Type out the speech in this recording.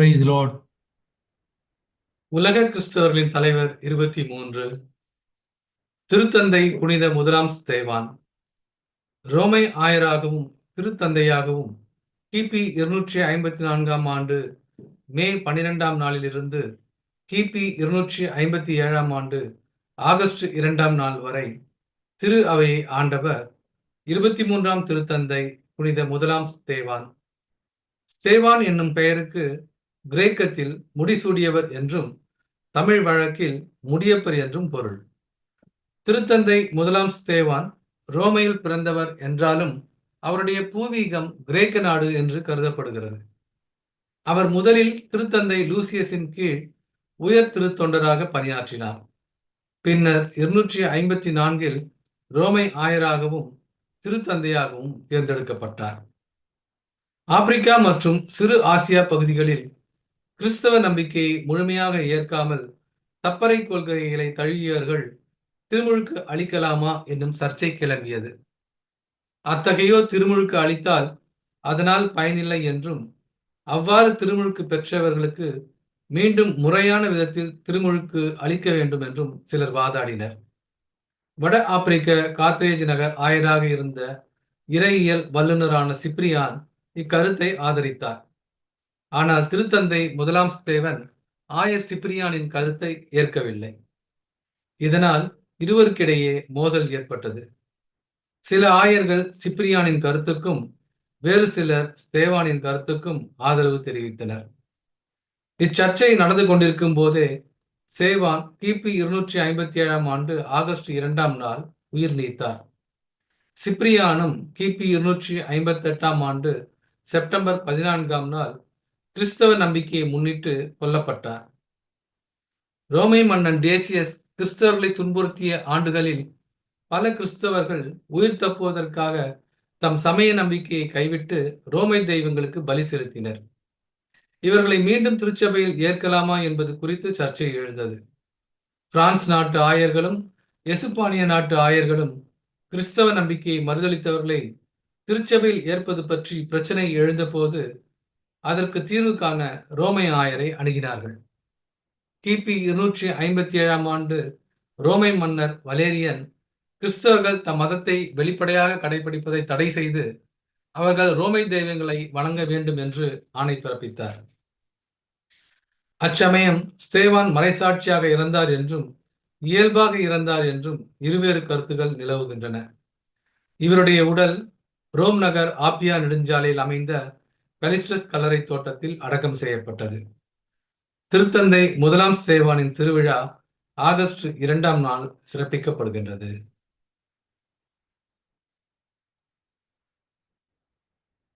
Price Lord உலக கிறிஸ்தவர்களின் தலைவர் இருபத்தி மூன்று. திருத்தந்தை புனித முதலாம் தேவான். ரோமை ஆயராகவும் திருத்தந்தையாகவும் கிபி இருநூற்றி ஐம்பத்தி நான்காம் ஆண்டு மே பன்னிரெண்டாம் நாளிலிருந்து கிபி இருநூற்றி ஐம்பத்தி ஏழாம் ஆண்டு ஆகஸ்ட் இரண்டாம் நாள் வரை திரு அவையை ஆண்டவர் இருபத்தி மூன்றாம் திருத்தந்தை புனித முதலாம் தேவான். சேவான் என்னும் பெயருக்கு கிரேக்கத்தில் முடிசூடியவர் என்றும் தமிழ் வழக்கில் முடியப்பர் என்றும் பொருள். திருத்தந்தை முதலாம் ஸ்தேவான் ரோமையில் பிறந்தவர் என்றாலும் அவருடைய பூர்வீகம் கிரேக்க நாடு என்று கருதப்படுகிறது. அவர் முதலில் திருத்தந்தை லூசியஸின் கீழ் உயர் திருத்தொண்டராக பணியாற்றினார். பின்னர் இருநூற்றி ஐம்பத்தி நான்கில் ரோமை ஆயராகவும் திருத்தந்தையாகவும் தேர்ந்தெடுக்கப்பட்டார். ஆப்பிரிக்கா மற்றும் சிறு ஆசியா பகுதிகளில் கிறிஸ்தவ நம்பிக்கையை முழுமையாக ஏற்காமல் தப்பறை கொள்கைகளை தழுவியவர்கள் திருமுழுக்கு அளிக்கலாமா என்னும் சர்ச்சை கிளம்பியது. அத்தகையோ திருமுழுக்கு அளித்தால் அதனால் பயனில்லை என்றும் அவ்வாறு திருமுழுக்கு பெற்றவர்களுக்கு மீண்டும் முறையான விதத்தில் திருமுழுக்கு அளிக்க வேண்டும் என்றும் சிலர் வாதாடினர். வட ஆப்பிரிக்க காத்ரேஜ் நகர் ஆயராக இருந்த இறையியல் வல்லுநரான சிப்ரியான் இக்கருத்தை ஆதரித்தார். ஆனால் திருத்தந்தை முதலாம் ஸ்தேவன் ஆயர் சிப்ரியானின் கருத்தை ஏற்கவில்லை. இதனால் இருவருக்கிடையே மோதல் ஏற்பட்டது. சில ஆயர்கள் சிப்ரியானின் கருத்துக்கும் வேறு சிலர் ஸ்தேவானின் கருத்துக்கும் ஆதரவு தெரிவித்தனர். இச்சர்ச்சை நடந்து கொண்டிருக்கும் போதே சேவான் கிபி இருநூற்றி ஐம்பத்தி ஏழாம் ஆண்டு ஆகஸ்ட் இரண்டாம் நாள் உயிர் நீத்தார். சிப்ரியானும் கிபி இருநூற்றி ஐம்பத்தி எட்டாம் ஆண்டு செப்டம்பர் பதினான்காம் நாள் கிறிஸ்தவ நம்பிக்கையை முன்னிட்டு கொல்லப்பட்டார். ரோமை மன்னன் டேசியஸ் கிறிஸ்தவர்களை துன்புறுத்திய ஆண்டுகளில் பல கிறிஸ்தவர்கள் உயிர் தப்புவதற்காக தம் சமய நம்பிக்கையை கைவிட்டு ரோமை தெய்வங்களுக்கு பலி செலுத்தினர். இவர்களை மீண்டும் திருச்சபையில் ஏற்கலாமா என்பது குறித்து சர்ச்சை எழுந்தது. பிரான்ஸ் நாட்டு ஆயர்களும் எசுப்பானிய நாட்டு ஆயர்களும் கிறிஸ்தவ நம்பிக்கையை மறுதளித்தவர்களை திருச்சபையில் ஏற்பது பற்றி பிரச்சனை எழுந்தபோது அதற்கு தீர்வு காண ரோமை ஆயரை அணுகினார்கள். கிபி இருநூற்றி ஐம்பத்தி ஏழாம் ஆண்டு ரோமை மன்னர் வலேரியன் கிறிஸ்தவர்கள் தம் மதத்தை வெளிப்படையாக கடைபிடிப்பதை தடை செய்து அவர்கள் ரோமை தெய்வங்களை வணங்க வேண்டும் என்று ஆணை பிறப்பித்தார். அச்சமயம் ஸ்தேவான் மறைசாட்சியாக இறந்தார் என்றும் இயல்பாக இறந்தார் என்றும் இருவேறு கருத்துகள் நிலவுகின்றன. இவருடைய உடல் ரோம் நகர் ஆப்பியா நெடுஞ்சாலையில் அமைந்த கலிஸ்டஸ் கல்லறை தோட்டத்தில் அடக்கம் செய்யப்பட்டது. திருத்தந்தை முதலாம் சேவானின் திருவிழா ஆகஸ்ட் இரண்டாம் நாள் சிறப்பிக்கப்படுகின்றது.